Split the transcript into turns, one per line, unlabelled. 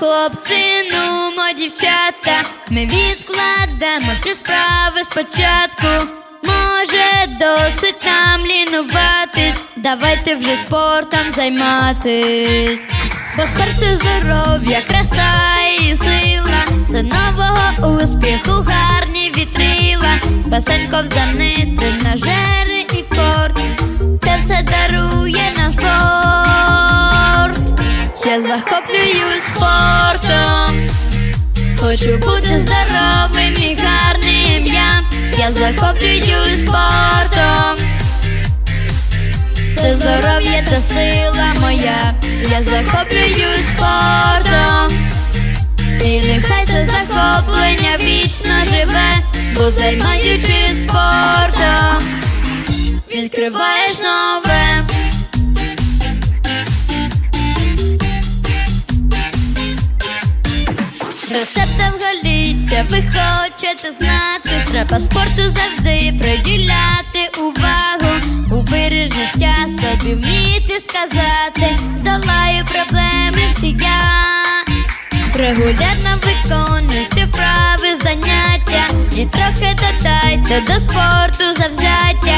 хлопці, нумо, дівчата, ми відкладемо всі справи спочатку. Може, досить нам лінуватись, давайте вже спортом займатись. Бо спорт здоров'я, краса і сила, це нового успіху, гарні вітрила, басейн ковзани, тренажери і корт. Захоплююсь спортом. Хочу бути здоровим і гарним я. Я захоплююсь спортом. Це здоров'я та сила моя. Я захоплююсь спортом. І нехай це захоплення вічно живе, бо займаючись спортом, відкриваєш нове. Рецептом голіття ви хочете знати, треба спорту завжди приділяти увагу. У вирі життя собі вміти сказати, здолаю проблеми всі я. Регулярно виконуйте вправи заняття і трохи додайте до спорту завзяття.